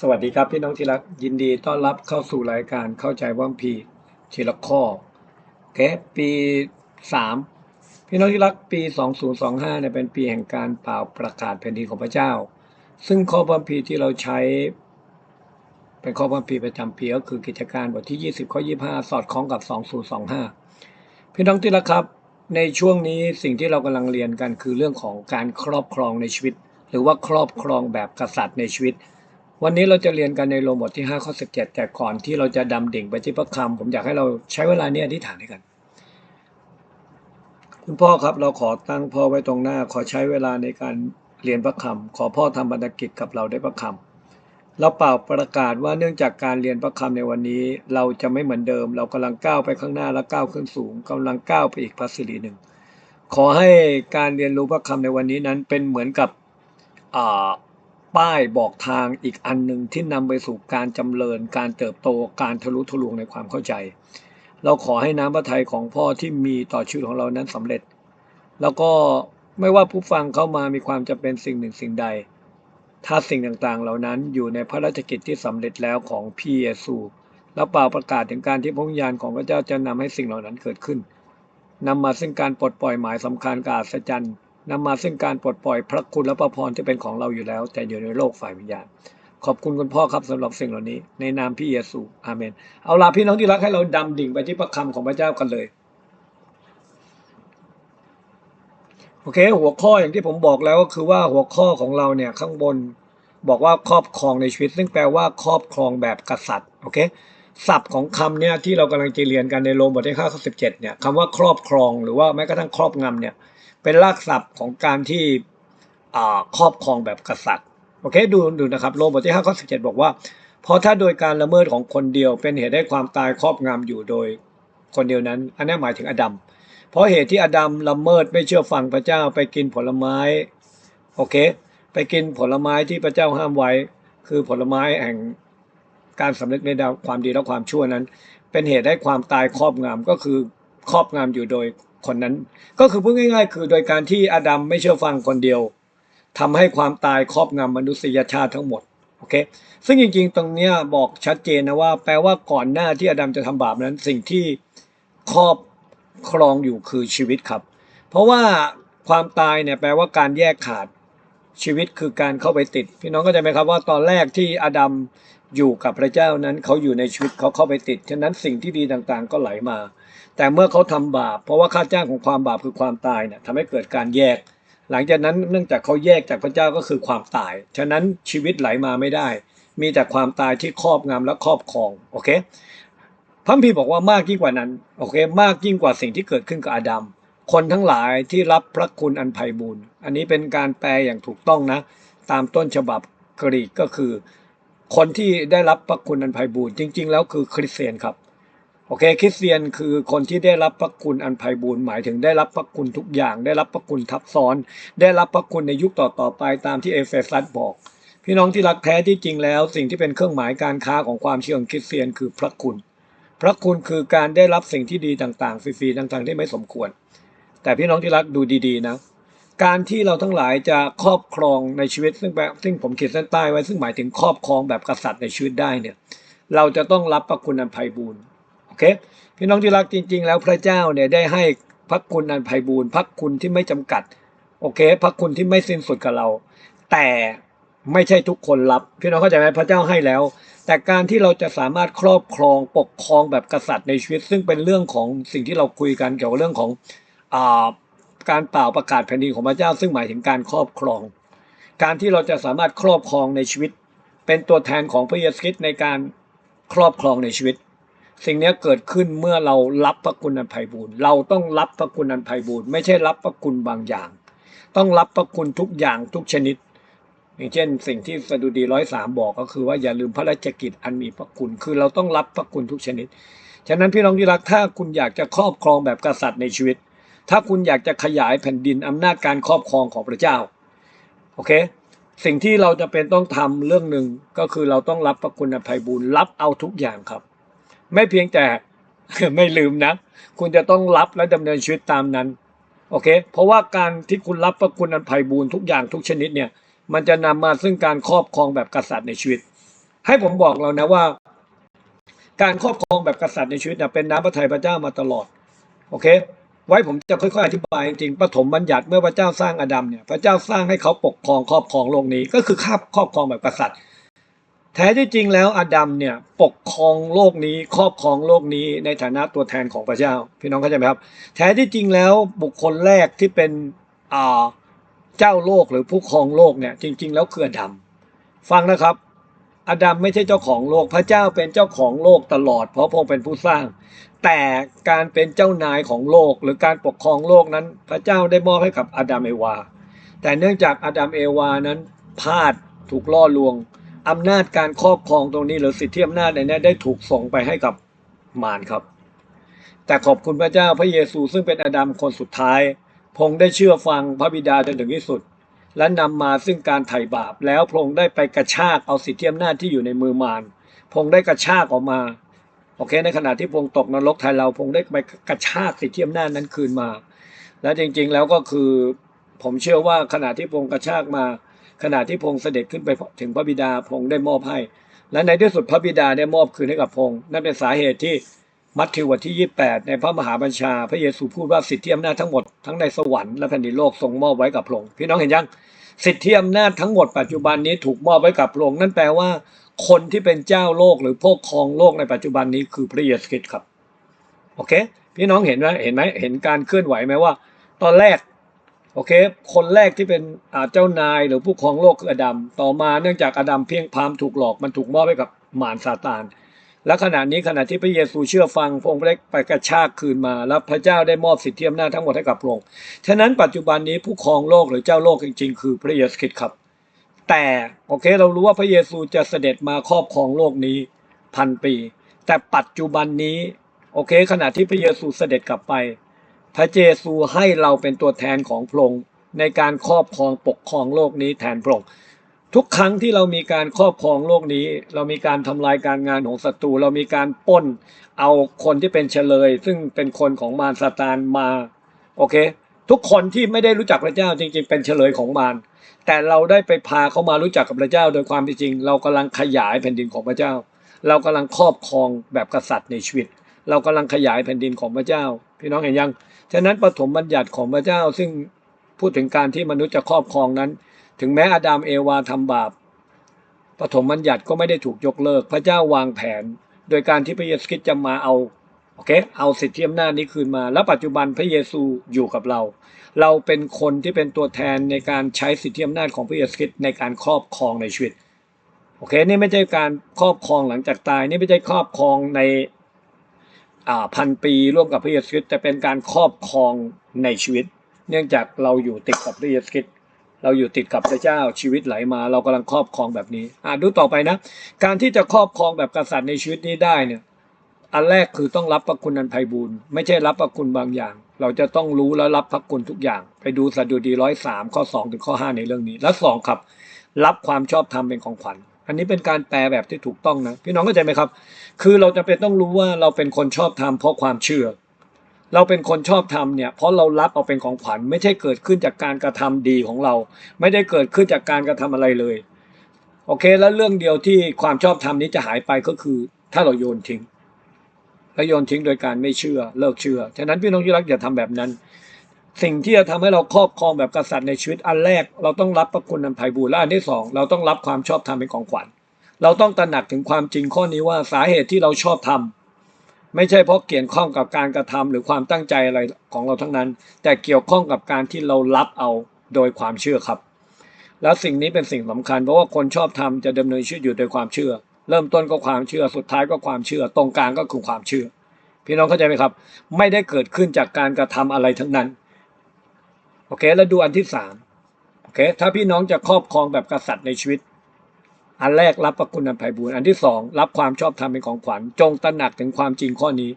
สวัสดีครับพี่น้องที่รักยินดีต้อนรับเข้าสู่รายการเข้าใจว่ามพีทีละข้อโอเคปีสามพี่น้องที่รักปี 2025เนี่ยเป็นปีแห่งการเป่าประกาศแผ่นดินของพระเจ้า ซึ่งข้อพระคัมภีที่เราใช้ เป็นข้อพระคัมภีประจำปีก็คือกิจการบทที่ 20 ข้อ 25 สอดคล้องกับ 2025 พี่น้องที่รักครับ ในช่วงนี้สิ่งที่เรากำลังเรียนกันคือเรื่องของการครอบครองในชีวิต หรือว่าครอบครองแบบกษัตริย์ในชีวิต วันนี้เราจะเรียนกันในโรมบทที่5ข้อ17 แต่ก่อนที่เราจะดำดิ่งไปที่พระคำผมอยากให้เราใช้เวลานี้อธิษฐานด้วยกัน คุณพ่อครับเราขอตั้งพ่อไว้ตรงหน้า ขอใช้เวลาในการเรียนพระคำขอพ่อทำบรรณกิจกับเราได้พระคำเราเป่าประกาศว่าเนื่องจากการเรียนพระคำในวันนี้ เราจะไม่เหมือนเดิม เรากำลังก้าวไปข้างหน้าและก้าวขึ้นสูงกำลังก้าวไปอีกพัสรีหนึ่งขอให้การเรียนรู้พระคำในวันนี้นั้นเป็นเหมือนกับอ่า ป้ายบอกทางอีกอันหนึ่งที่นำไปสู่การจำเริญ การเติบโตการทะลุทะลวงในความเข้าใจ เราขอให้น้ำพระทัยของพ่อที่มีต่อชีวิตของเรานั้นสำเร็จ แล้วก็ไม่ว่าผู้ฟังเข้ามามีความจำเป็นสิ่งหนึ่งสิ่งใด ถ้าสิ่งต่างๆ เหล่านั้นอยู่ในพระราชกิจที่สำเร็จแล้วของพี่เยซู แล้วเปล่าประกาศถึงการที่พระวิญญาณของพระเจ้าจะนำให้สิ่งเหล่านั้นเกิดขึ้นนำมาซึ่งการปลดปล่อยหมายสำคัญกับอัศจรรย์ นำมาซึ่งการปลดปล่อยพระคุณและพระพรที่เป็นของเราอยู่แล้ว แต่อยู่ในโลกฝ่ายวิญญาณ ขอบคุณคุณพ่อครับสำหรับสิ่งเหล่านี้ ในนามพี่เยซูอาเมน เอาล่ะพี่น้องที่รักให้เราดำดิ่งไปที่พระคำของพระเจ้ากันเลยโอเค หัวข้ออย่างที่ผมบอกแล้วก็คือว่าหัวข้อของเราเนี่ยข้างบนบอกว่าครอบครองในชีวิต ซึ่งแปลว่าครอบครองแบบกษัตริย์โอเคศัพท์ของคำเนี่ยที่เรากำลังจะเรียนกันในโรมบทที่ข้าข้อสิบเจ็ดเนี่ยคำว่าครอบครองหรือว่าแม้กระทั่งครอบงำเนี่ย เป็นรากศัพท์ของการที่ครอบครองแบบกษัตริย์โอเคดูดูนะครับโรมบทที่ห้าข้อสิบเจ็ดบอกว่า เพราะถ้าโดยการละเมิดของคนเดียว เป็นเหตุให้ความตายครอบงำอยู่โดยคนเดียวนั้น อันนี้หมายถึงอดัมเพราะเหตุที่อดัมละเมิดไม่เชื่อฟังพระเจ้าไปกินผลไม้โอเค ไปกินผลไม้ที่พระเจ้าห้ามไว้ คือผลไม้แห่งการสำเร็จในดาวความดีและความชั่วนั้น เป็นเหตุให้ความตายครอบงำก็คือครอบงำอยู่โดย คนนั้น ก็คือพูดง่าย ๆ คือโดยการที่อดัมไม่เชื่อฟังคนเดียวทำให้ความตายครอบงำมนุษยชาติทั้งหมดโอเคซึ่งจริงๆ ตรงเนี้ยบอกชัดเจนนะว่า แปลว่าก่อนหน้าที่อดัมจะทำบาปนั้น สิ่งที่ครอบครองอยู่คือชีวิตครับ เพราะว่าความตายเนี่ยแปลว่าการแยกขาด ชีวิตคือการเข้าไปติด พี่น้องก็จะไหมครับว่าตอนแรกที่อดัมอยู่กับพระเจ้านั้นเขาอยู่ในชีวิตเขาเข้าไปติด ฉะนั้นสิ่งที่ดีต่างๆ ก็ไหลมา แต่เมื่อเขาทำบาป เพราะว่าค่าจ้างของความบาปคือความตายเนี่ยทำให้เกิดการแยก หลังจากนั้นเนื่องจากเขาแยกจากพระเจ้าก็คือความตาย ฉะนั้นชีวิตไหลมาไม่ได้ มีแต่ความตายที่ครอบงำและครอบครอง โอเคพระพีบอกว่ามากยิ่งกว่านั้น โอเค มากยิ่งกว่าสิ่งที่เกิดขึ้นกับอาดัม คนทั้งหลายที่รับพระคุณอันไพบูรณ์อันนี้เป็นการแปลอย่างถูกต้องนะ ตามต้นฉบับกรีกก็คือ คนที่ได้รับพระคุณอันไพบูรณ์จริง ๆ แล้วคือคริสเตียนครับโอเคคริสเตียนคือคนที่ได้รับพระคุณอันไพบูรณ์หมายถึงได้รับพระคุณทุกอย่าง ได้รับพระคุณทับซ้อน ได้รับพระคุณในยุคต่อๆไปตามที่เอเฟซัสบอก พี่น้องที่รักแท้ที่จริงแล้ว สิ่งที่เป็นเครื่องหมายการค้าของความเชื่อของคริสเตียนคือพระคุณ พระคุณคือการได้รับสิ่งที่ดีต่างๆฟรีๆต่างๆที่ไม่สมควร แต่พี่น้องที่รักดูดีๆนะ การที่เราทั้งหลายจะครอบครองในชีวิตซึ่งแบบซึ่งผมขีดเส้นใต้ไว้ซึ่งหมายถึงครอบครองแบบกษัตริย์ในชีวิตได้เนี่ย เราจะต้องรับพระคุณอันไพบูรณ์โอเค พี่น้องที่รักจริง ๆ แล้วพระเจ้าเนี่ยได้ให้พระคุณอันไพบูรณ์พระคุณที่ไม่จำกัดโอเค พระคุณที่ไม่สิ้นสุดกับเรา แต่ไม่ใช่ทุกคนรับ พี่น้องเข้าใจไหมพระเจ้าให้แล้ว แต่การที่เราจะสามารถครอบครองปกครองแบบกษัตริย์ในชีวิต ซึ่งเป็นเรื่องของสิ่งที่เราคุยกันเกี่ยวกับเรื่องของ การเป่าประกาศแผ่นดินของพระเจ้า ซึ่งหมายถึงการครอบครอง การที่เราจะสามารถครอบครองในชีวิต เป็นตัวแทนของพระเยซูคริสต์ในการครอบครองในชีวิต สิ่งนี้เกิดขึ้นเมื่อเรารับพระคุณอันไพบูรณ์เราต้องรับพระคุณอันไพบูรณ์ไม่ใช่รับพระคุณบางอย่าง ต้องรับพระคุณทุกอย่างทุกชนิด อย่างเช่น สิ่งที่สดุดีร้อยสามบอกก็คือว่าอย่าลืมพระราชกิจอันมีพระคุณคือเราต้องรับพระคุณทุกชนิด ฉะนั้นพี่น้องที่รักถ้าคุณอยากจะครอบครองแบบกษัตริย์ในชีวิต ถ้าคุณอยากจะขยายแผ่นดินอำนาจการครอบครองของพระเจ้า โอเค สิ่งที่เราจะเป็นต้องทำเรื่องหนึ่งก็คือเราต้องรับพระคุณอภัยบุญรับเอาทุกอย่างครับ ไม่เพียงแต่ไม่ลืมนะ คุณจะต้องรับและดำเนินชีวิตตามนั้น โอเค เพราะว่าการที่คุณรับพระคุณอันไพบูรณ์ทุกอย่างทุกชนิดเนี่ย มันจะนำมาซึ่งการครอบครองแบบกษัตริย์ในชีวิต ให้ผมบอกเรานะว่า การครอบครองแบบกษัตริย์ในชีวิตเนี่ยเป็นน้ำพระทัยพระเจ้ามาตลอด โอเค ไว้ผมจะค่อยๆอธิบายจริงๆปฐมบัญญัติเมื่อพระเจ้าสร้างอาดัมเนี่ยพระเจ้าสร้างให้เขาปกครองครอบครองโลกนี้ก็คือครอบครอบครองแบบกษัตริย์แท้ที่จริงแล้วอาดัมเนี่ยปกครองโลกนี้ครอบครองโลกนี้ในฐานะตัวแทนของพระเจ้า พี่น้องเข้าใจไหมครับ แท้ที่จริงแล้วบุคคลแรกที่เป็นอ่าเจ้าโลกหรือผู้ครองโลกเนี่ยจริง ๆ แล้วคืออาดัมฟังนะครับ อาดัมไม่ใช่เจ้าของโลกพระเจ้าเป็นเจ้าของโลกตลอด เพราะพระองค์เป็นผู้สร้าง แต่การเป็นเจ้านายของโลกหรือการปกครองโลกนั้น พระเจ้าได้มอบให้กับอาดัมเอวา แต่เนื่องจากอาดัมเอวานั้นพลาดถูกล่อลวงอำนาจการครอบครองตรงนี้หรือสิทธิอำนาจในนี้ได้ถูกส่งไปให้กับมารครับ แต่ขอบคุณพระเจ้าพระเยซูซึ่งเป็นอาดัมคนสุดท้ายพงค์ได้เชื่อฟังพระบิดาจนถึงที่สุด และนำมาซึ่งการไถ่บาปแล้วพระองค์ได้ไปกระชากเอาสิทธิอำนาจที่อยู่ในมือมารพระองค์ได้กระชากออกมาโอเคในขณะที่พระองค์ตกนรกแทนเราพระองค์ได้ไปกระชากสิทธิอำนาจนั้นคืนมา และจริงๆแล้วก็คือผมเชื่อว่าขณะที่พระองค์กระชากมา ขณะที่พระองค์เสด็จขึ้นไปถึงพระบิดาพระองค์ได้มอบให้ และในที่สุดพระบิดาได้มอบคืนให้กับพระองค์นั่นเป็นสาเหตุที่ มัทธิวบทที่ 28 ในพระมหาบัญชา พระเยซูพูดว่าสิทธิอำนาจทั้งหมดทั้งในสวรรค์และแผ่นดินโลกทรงมอบไว้กับพระองค์พี่น้องเห็นยังสิทธิอำนาจทั้งหมดปัจจุบันนี้ถูกมอบไว้กับพระองค์นั่นแปลว่า คนที่เป็นเจ้าโลกหรือพวกครองโลกในปัจจุบันนี้คือพระเยซูคริสต์ครับโอเค พี่น้องเห็นไหมเห็นไหมเห็นการเคลื่อนไหวไหมว่า ตอนแรกโอเค คนแรกที่เป็นเจ้านายหรือผู้ครองโลกคืออดัมต่อมาเนื่องจากอดัมเพียงพามถูกหลอกมันถูกมอบให้กับมารซาตาน และขณะนี้ขณะที่พระเยซูเชื่อฟังพระองค์ได้ไปกระชากคืนมา แล้วพระเจ้าได้มอบสิทธิอำนาจทั้งหมดให้กับพระองค์ฉะนั้นปัจจุบันนี้ผู้ครองโลกหรือเจ้าโลกจริงๆ คือพระเยซูคริสต์ครับ แต่โอเคเรารู้ว่าพระเยซูจะเสด็จมาครอบครองโลกนี้พันปี แต่ปัจจุบันนี้โอเค ขณะที่พระเยซูเสด็จกลับไป พระเยซูให้เราเป็นตัวแทนของพระองค์ในการครอบครองปกครองโลกนี้แทนพระองค์ ทุกครั้งที่เรามีการครอบครองโลกนี้ เรามีการทำลายการงานของศัตรูเรามีการป้น เอาคนที่เป็นเฉลย ซึ่งเป็นคนของมารซาตานมาโอเค ทุกคนที่ไม่ได้รู้จักพระเจ้าจริง ๆ เป็นเฉลยของมารแต่เราได้ไปพาเขามารู้จักกับพระเจ้า โดยความเป็นจริง เรากำลังขยายแผ่นดินของพระเจ้า เรากำลังครอบครองแบบกษัตริย์ในชีวิต เรากำลังขยายแผ่นดินของพระเจ้า พี่น้องเห็นยังฉะนั้นปฐมบัญญัติของพระเจ้าซึ่งพูดถึงการที่มนุษย์จะครอบครองนั้น ถึงแม้อาดัมเอวาทำบาปปฐมบัญญัติก็ไม่ได้ถูกยกเลิก พระเจ้าวางแผน โดยการที่พระเยซูคริสต์จะมาเอาโอเคเอาสิทธิอำนาจนี้คืนมา แล้วปัจจุบันพระเยซูอยู่กับเรา เราเป็นคนที่เป็นตัวแทนในการใช้สิทธิอำนาจของพระเยซูคริสต์ในการครอบครองในชีวิตโอเคนี่ไม่ใช่การครอบครองหลังจากตายนี่ไม่ใช่ครอบครองในอ่าพันปีร่วมกับพระเยซูคริสต์แต่เป็นการครอบครองในชีวิต เนื่องจากเราอยู่ติดกับพระเยซูคริสต์ เราอยู่ติดกับพระเจ้าชีวิตไหลมา เรากำลังครอบครองแบบนี้อ่าดูต่อไปนะ การที่จะครอบครองแบบกษัตริย์ในชีวิตนี้ได้เนี่ยอันแรกคือต้องรับพระคุณอันไพบูรณ์ไม่ใช่รับพระคุณบางอย่าง เราจะต้องรู้แล้วรับพระคุณทุกอย่าง ไปดูสดุดีร้อยสามข้อสองถึงข้อห้าในเรื่องนี้ และสองครับ รับความชอบธรรมเป็นของขวัญอันนี้เป็นการแปลแบบที่ถูกต้องนะ พี่น้องเข้าใจไหมครับ คือเราจะเป็นต้องรู้ว่าเราเป็นคนชอบธรรมเพราะความเชื่อ เราเป็นคนชอบธรรมเนี่ยเพราะเรารับเอาเป็นของขวัญไม่ใช่เกิดขึ้นจากการกระทำดีของเรา ไม่ได้เกิดขึ้นจากการกระทำอะไรเลย โอเค แล้วเรื่องเดียวที่ความชอบธรรมนี้จะหายไปก็คือ ถ้าเราโยนทิ้งแล้วโยนทิ้งโดยการไม่เชื่อเลิกเชื่อฉะนั้นพี่น้องที่รักอย่าทำแบบนั้น สิ่งที่จะทำให้เราครอบครองแบบกษัตริย์ในชีวิตอันแรก เราต้องรับพระคุณอันไพบูลย์และอันที่สองเราต้องรับความชอบธรรมเป็นของขวัญเราต้องตระหนักถึงความจริงข้อนี้ว่าสาเหตุที่เราชอบทำ ไม่ใช่เพราะเกี่ยวข้องกับการกระทำหรือความตั้งใจอะไรของเราทั้งนั้น แต่เกี่ยวข้องกับการที่เรารับเอาโดยความเชื่อครับ แล้วสิ่งนี้เป็นสิ่งสำคัญเพราะว่าคนชอบทำจะดำเนินชีวิตอยู่โดยความเชื่อ เริ่มต้นก็ความเชื่อสุดท้ายก็ความเชื่อ ตรงกลางก็คือความเชื่อ พี่น้องเข้าใจไหมครับ ไม่ได้เกิดขึ้นจากการกระทำอะไรทั้งนั้นโอเคแล้วดูอันที่สามโอเคถ้าพี่น้องจะครอบครองแบบกษัตริย์ในชีวิต อันแรกรับพระคุณอันไพบูลย์อันที่สองรับความชอบธรรมเป็นของขวัญ จงตระหนักถึงความจริงข้อนี้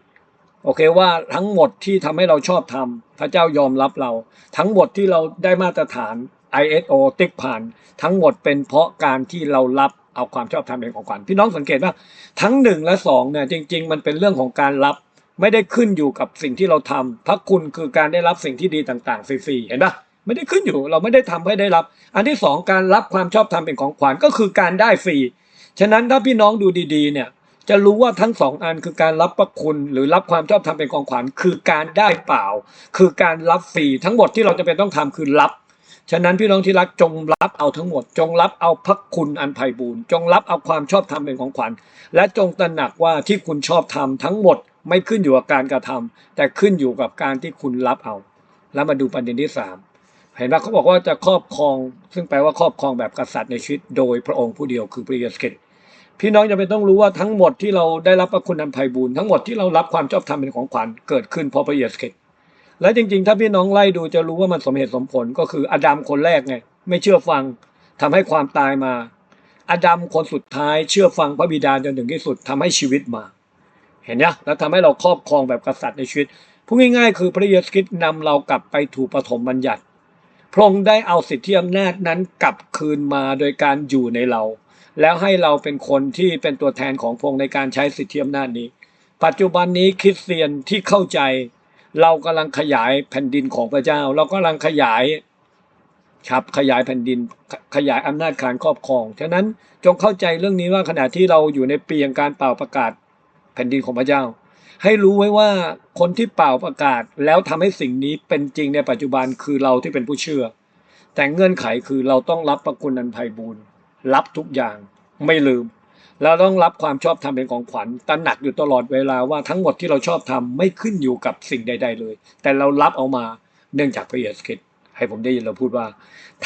โอเคว่าทั้งหมดที่ทำให้เราชอบทำพระเจ้ายอมรับเรา ทั้งหมดที่เราได้มาตรฐาน ISO ติ๊กผ่าน ทั้งหมดเป็นเพราะการที่เรารับเอาความชอบธรรมเป็นของขวัญพี่น้องสังเกตว่าทั้งหนึ่งและสองเนี่ยจริง ๆ มันเป็นเรื่องของการรับไม่ได้ขึ้นอยู่กับสิ่งที่เราทำพระคุณคือการได้รับสิ่งที่ดีต่างๆฟรีๆเห็นปะ ไม่ได้ขึ้นอยู่ เราไม่ได้ทำให้ได้รับ อันที่สองการรับความชอบธรรมเป็นของขวัญก็คือการได้ฟรี ฉะนั้นถ้าพี่น้องดูดีๆเนี่ยจะรู้ว่าทั้งสองอันคือการรับประคุณหรือรับความชอบธรรมเป็นของขวัญคือการได้เปล่า คือการรับฟรีทั้งหมดที่เราจะเป็นต้องทำคือรับ ฉะนั้นพี่น้องที่รักจงรับเอาทั้งหมด จงรับเอาพระคุณอันไพ่บูรณ์จงรับเอาความชอบธรรมเป็นของขวัญและจงตระหนักว่าที่คุณชอบทำทั้งหมดไม่ขึ้นอยู่กับการกระทำแต่ขึ้นอยู่กับการที่คุณรับเอา แล้วมาดูประเด็นที่สาม เห็นไหมเขาบอกว่าจะครอบครอง ซึ่งแปลว่าครอบครองแบบกษัตริย์ในชีวิตโดยพระองค์ผู้เดียวคือพระเยซูคริสต์พี่น้องจะเป็นต้องรู้ว่าทั้งหมดที่เราได้รับพระคุณอันไพบูรณ์ทั้งหมดที่เรารับความชอบธรรมเป็นของขวัญเกิดขึ้นเพราะพระเยซูคริสต์และจริงๆ ถ้าพี่น้องไล่ดูจะรู้ว่ามันสมเหตุสมผลก็คืออดัมคนแรกไงไม่เชื่อฟังทำให้ความตายมา อดัมคนสุดท้ายเชื่อฟังพระบิดาจนถึงที่สุดทำให้ชีวิตมา เห็นเนี่ยแล้วทำให้เราครอบครองแบบกษัตริย์ในชีวิตพูดง่ายๆ คือพระเยซูคริสต์นำเรากลับไปถูกปฐมบัญญัติ พระองค์ได้เอาสิทธิอำนาจนั้นกลับคืนมาโดยการอยู่ในเรา แล้วให้เราเป็นคนที่เป็นตัวแทนของพระองค์ในการใช้สิทธิอำนาจนี้ ปัจจุบันนี้คริสเตียนที่เข้าใจ เรากำลังขยายแผ่นดินของพระเจ้า เรากำลังขยายครับขยายแผ่นดินขยายอำนาจการครอบครองฉะนั้นจงเข้าใจเรื่องนี้ว่าขณะที่เราอยู่ในปีแห่งการเป่าประกาศแผ่นดินของพระเจ้า ให้รู้ไว้ว่าคนที่เป่าประกาศแล้วทำให้สิ่งนี้เป็นจริงในปัจจุบันคือเราที่เป็นผู้เชื่อ แต่เงื่อนไขคือเราต้องรับประคุณอันไพบูรณ์รับทุกอย่างไม่ลืมแล้วต้องรับความชอบธรรมเป็นของขวัญตระหนักอยู่ตลอดเวลาว่าทั้งหมดที่เราชอบทำไม่ขึ้นอยู่กับสิ่งใด ๆ เลย แต่เรารับเอามาเนื่องจากพระเยซูคริสต์ให้ผมได้ยินเราพูดว่า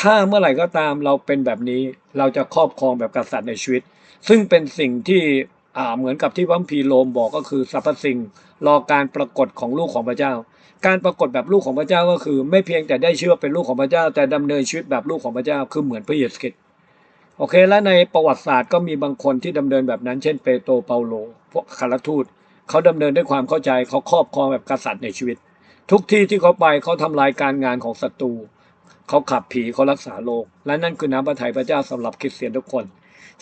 ถ้าเมื่อไหร่ก็ตามเราเป็นแบบนี้เราจะครอบครองแบบกษัตริย์ในชีวิต ซึ่งเป็นสิ่งที่ เหมือนกับที่พระคัมภีโรมบอกก็คือสรรพสิ่งรอการปรากฏของลูกของพระเจ้า การปรากฏแบบลูกของพระเจ้าก็คือ ไม่เพียงแต่ได้ชื่อว่าเป็นลูกของพระเจ้า แต่ดำเนินชีวิตแบบลูกของพระเจ้าคือเหมือนพระเยซูคริสต์โอเค และในประวัติศาสตร์ก็มีบางคนที่ดำเนินแบบนั้น เช่นเปโตรเปาโล พวกคารทูตเขาดำเนินด้วยความเข้าใจเขาครอบครองแบบกษัตริย์ในชีวิต ทุกที่ที่เขาไปเขาทำลายการงานของศัตรูเขาขับผีเขารักษาโลก และนั่นคือน้ำพระทัยพระเจ้าสำหรับคริสเตียนทุกคน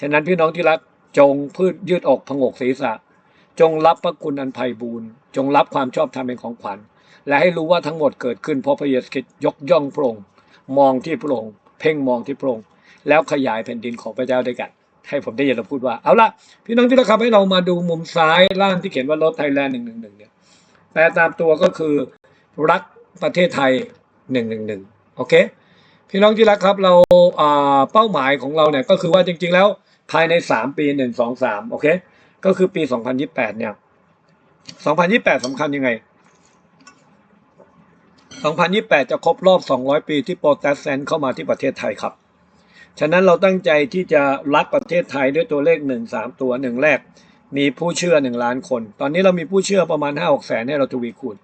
ฉะนั้นพี่น้องที่รัก จงพืชยืดอกผงกศีรษะ จงรับพระคุณอันไพ่บูรณ์จงรับความชอบธรรมเป็นของขวัญ และให้รู้ว่าทั้งหมดเกิดขึ้นเพราะพระเยซูคริสต์ยกย่องพระองค์มองที่พระองค์เพ่งมองที่พระองค์แล้วขยายแผ่นดินของพระเจ้าด้วยกัน ให้ผมได้ยินเราพูดว่า เอาละพี่น้องที่รักครับให้เรามาดูมุมซ้ายล่างที่เขียนว่ารถไทยแลนด์หนึ่งหนึ่งหนึ่งเนี่ยแปลตามตัวก็คือรักประเทศไทยหนึ่งหนึ่งหนึ่งโอเค พี่น้องที่รักครับเราอ่าเป้าหมายของเราเนี่ยก็คือว่าจริง ๆ แล้ว ภายในสามปีหนึ่งสองสามโอเค ก็คือปีสองพันยิบแปดเนี่ยสองพันยิบแปดสำคัญยังไงสองพันยิบแปดจะครบรอบสองร้อยปีที่โปรเตสแตนต์เข้ามาที่ประเทศไทยครับ ฉะนั้นเราตั้งใจที่จะรักประเทศไทยด้วยตัวเลขหนึ่งสามตัวหนึ่งแรก มีผู้เชื่อหนึ่งล้านคน ตอนนี้เรามีผู้เชื่อประมาณห้าหกแสนให้เราทวีคูณ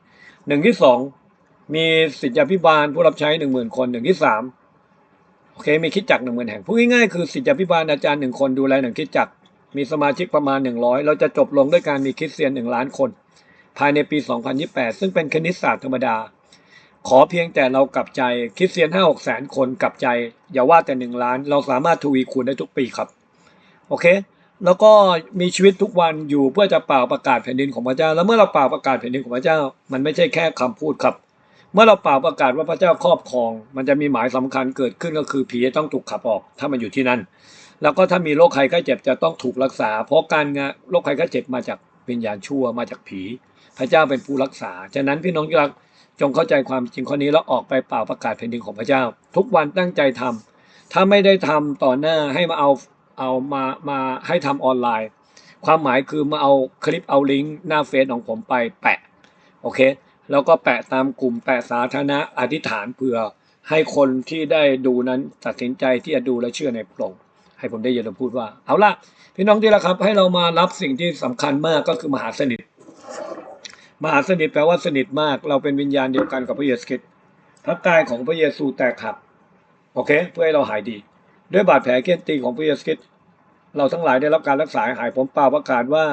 หนึ่งที่สองมีสิทธิพิบาลผู้รับใช้หนึ่งหมื่นคนหนึ่งที่สาม โอเคมีคิดจักหนึ่งหมื่นแห่งพูดง่ายๆคือสิทธิพิบาลอาจารย์หนึ่งคนดูแลหนึ่งคิดจัก มีสมาชิกประมาณหนึ่งร้อยเราจะจบลงด้วยการมีคริสเตียนหนึ่งล้านคน ภายในปี 2028 ซึ่งเป็นคณิตศาสตร์ธรรมดา ขอเพียงแต่เรากลับใจคริสเตียนห้าหกแสนคนกลับใจ อย่าว่าแต่หนึ่งล้าน เราสามารถทวีคูณได้ทุกปีครับโอเค แล้วก็มีชีวิตทุกวันอยู่เพื่อจะเป่าประกาศแผ่นดินของพระเจ้า แล้วเมื่อเราเป่าประกาศแผ่นดินของพระเจ้า มันไม่ใช่แค่คำพูดครับ เมื่อเราเป่าประกาศว่าพระเจ้าครอบครอง มันจะมีหมายสำคัญเกิดขึ้นก็คือผีจะต้องถูกขับออก ถ้ามันอยู่ที่นั่น แล้วก็ถ้ามีโรคภัยไข้เจ็บจะต้องถูกรักษา เพราะการงานโรคภัยไข้เจ็บมาจากวิญญาณชั่วมาจากผี พระเจ้าเป็นผู้รักษา ฉะนั้นพี่น้องที่รักจงเข้าใจความจริงข้อนี้แล้วออกไปเป่าประกาศแผ่นดินของพระเจ้า ทุกวันตั้งใจทำถ้าไม่ได้ทำต่อหน้าให้มาเอาเอามามาให้ทำออนไลน์ ความหมายคือมาเอาคลิปเอาลิงก์หน้าเฟซของผมไปแปะโอเค แล้วก็แปะตามกลุ่มแปะสาธารณะอธิษฐานเพื่อ ให้คนที่ได้ดูนั้นตัดสินใจที่จะดูและเชื่อในพระองค์ให้ผมได้ยินเราพูดว่า เอาล่ะ พี่น้องที่รักครับ ให้เรามารับสิ่งที่สำคัญมากก็คือมหาสนิท มหาสนิทแปลว่าสนิทมาก เราเป็นวิญญาณเดียวกันกับพระเยซูคริสต์พระกายของพระเยซูแตกหักโอเค เพื่อให้เราหายดี ด้วยบาดแผลเกี้ยนตีของพระเยซูคริสต์เราทั้งหลายได้รับการรักษาหายผมเปล่าประกาศว่า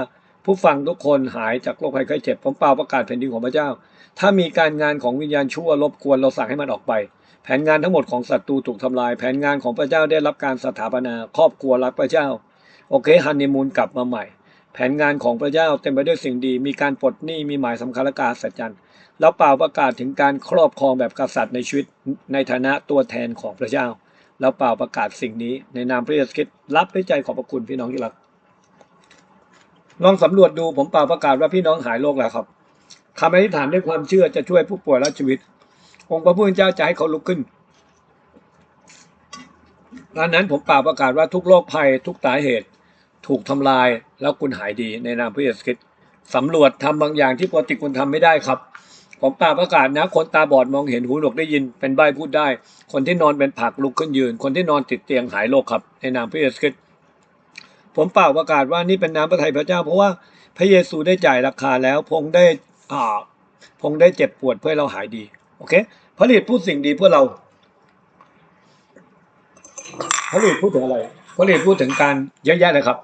ผู้ฟังทุกคนหายจากโรคภัยไข้เจ็บผมเปล่าประกาศแผ่นดินของพระเจ้า ถ้ามีการงานของวิญญาณชั่วรบกวนเราสั่งให้มันออกไป แผนงานทั้งหมดของศัตรูถูกทำลาย แผนงานของพระเจ้าได้รับการสถาปนา ครอบครัวรักพระเจ้า โอเคฮันนีมูนกลับมาใหม่ แผนงานของพระเจ้าเต็มไปด้วยสิ่งดี มีการปลดหนี้มีหมายสำคัญและการสัจจันแล้วเปล่าประกาศถึงการครอบครองแบบกษัตริย์ในชีวิตในฐานะตัวแทนของพระเจ้า แล้วเปล่าประกาศสิ่งนี้ ในนามพระเยซูคริสต์รับด้วยใจขอบพระคุณพี่น้องที่รักลองสำรวจดูผมเปล่าประกาศว่าพี่น้องหายโรคแล้วครับ คำอธิษฐานด้วยความเชื่อจะช่วยผู้ป่วยและชีวิต องค์พระผู้เป็นเจ้าจะให้เขาลุกขึ้นดังนั้นผมเปล่าประกาศว่าทุกโรคภัยทุกสาเหตุ ถูกทำลายแล้วคุณหายดีในนามพระเยซูคริสต์สำรวจทำบางอย่างที่ปกติคุณทำไม่ได้ครับ ผมเปล่าประกาศนะ คนตาบอดมองเห็นหูหนวกได้ยินเป็นใบพูดได้ คนที่นอนเป็นผักลุกขึ้นยืน คนที่นอนติดเตียงหายโรคครับ ในนามพระเยซูคริสต์ผมเปล่าประกาศว่านี่เป็นน้ำพระทัยพระเจ้า เพราะว่าพระเยซูได้จ่ายราคาแล้วพระองค์ได้ พงค์ได้เจ็บปวดเพื่อเราหายดี โอเคผลิตพูดสิ่งดีเพื่อเราผลิตพูดถึงอะไรผลิตพูดถึงการเยอะแยะเลยครับ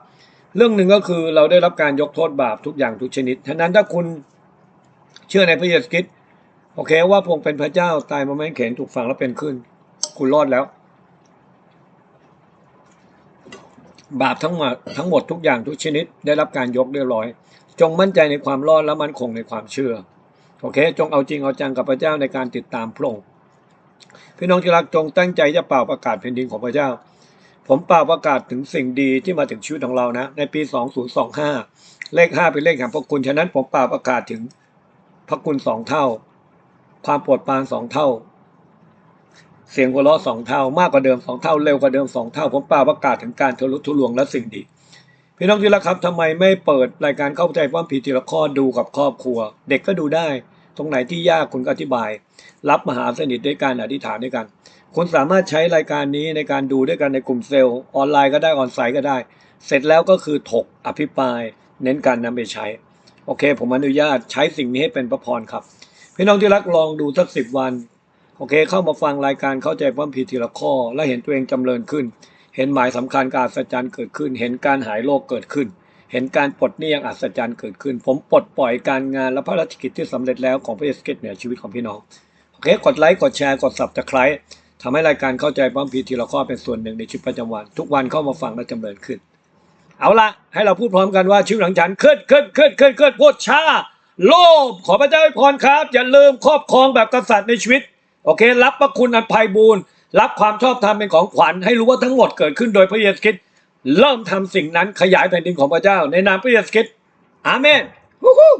เรื่องหนึ่งก็คือเราได้รับการยกโทษบาปทุกอย่างทุกชนิดฉะนั้นถ้าคุณเชื่อในพระเยซูคริสต์โอเคว่าพงค์เป็นพระเจ้าตายมาไม่เข็นถูกฝังแล้วเป็นขึ้น คุณรอดแล้ว บาปทั้งหมดทั้งหมดทุกอย่างทุกชนิด ได้รับการยกเรียบร้อย จงมั่นใจในความรอดและมั่นคงในความเชื่อ โอเค จงเอาจริงเอาจังกับพระเจ้าในการติดตามพระองค์ พี่น้องที่รักจงตั้งใจจะเป่าประกาศแผ่นดินของพระเจ้า ผมเป่าประกาศถึงสิ่งดีที่มาถึงชีวิตของเรานะ ในปี 2025 เลข 5 เป็นเลขแห่งพระคุณ ฉะนั้นผมเป่าประกาศถึงพระคุณสองเท่า ความโปรดปรานสองเท่า เสียงหัวเราะสองเท่า มากกว่าเดิมสองเท่า เร็วกว่าเดิมสองเท่า ผมเป่าประกาศถึงการทะลุทุลวงและสิ่งดี พี่น้องที่รักครับทำไมไม่เปิดรายการเข้าใจความผิดทีละข้อดูกับครอบครัว เด็กก็ดูได้ ตรงไหนที่ยากคุณก็อธิบาย รับมหาสนิทด้วยการอธิษฐานด้วยกัน คุณสามารถใช้รายการนี้ในการดูด้วยกันในกลุ่มเซลล์ออนไลน์ก็ได้ออนไซต์ก็ได้ เสร็จแล้วก็คือถกอภิปราย เน้นการนำไปใช้ โอเค ผมอนุญาตใช้สิ่งนี้ให้เป็นพระพรครับ พี่น้องที่รักลองดูสักสิบวันโอเค เข้ามาฟังรายการเข้าใจความผิดทีละข้อ และเห็นตัวเองจำเริญขึ้น เห็นหมายสำคัญการอัศจรรย์เกิดขึ้น เห็นการหายโรคเกิดขึ้น เห็นการปลดหนี้อย่างอัศจรรย์เกิดขึ้น ผมปลดปล่อยการงานและพระรกิจที่สำเร็จแล้วของพระเยซูคริสต์เหนือชีวิตของพี่น้องโอเคกดไลค์กดแชร์กดสับตะไคร้ทำให้รายการเข้าใจความผิดทีละข้อเป็นส่วนหนึ่งในชีวิตประจำวัน ทุกวันเข้ามาฟังและจำเริญขึ้น เอาละให้เราพูดพร้อมกันว่าชีวิตหลังฉันขึ้นขึ้นขึ้นขึ้นขึ้นพูดช้าโลภขอพระเจ้าให้พรครับ อย่าลืมครอบครองแบบกษัตริย์ในชีวิต โอเค รับพระคุณอันไพบูรณ์ รับความชอบธรรมเป็นของขวัญให้รู้ว่าทั้งหมดเกิดขึ้นโดยพระเยซูคริสต์เริ่มทำสิ่งนั้นขยายแผ่นดินของพระเจ้า ในนามพระเยซูคริสต์อาเมนฮู้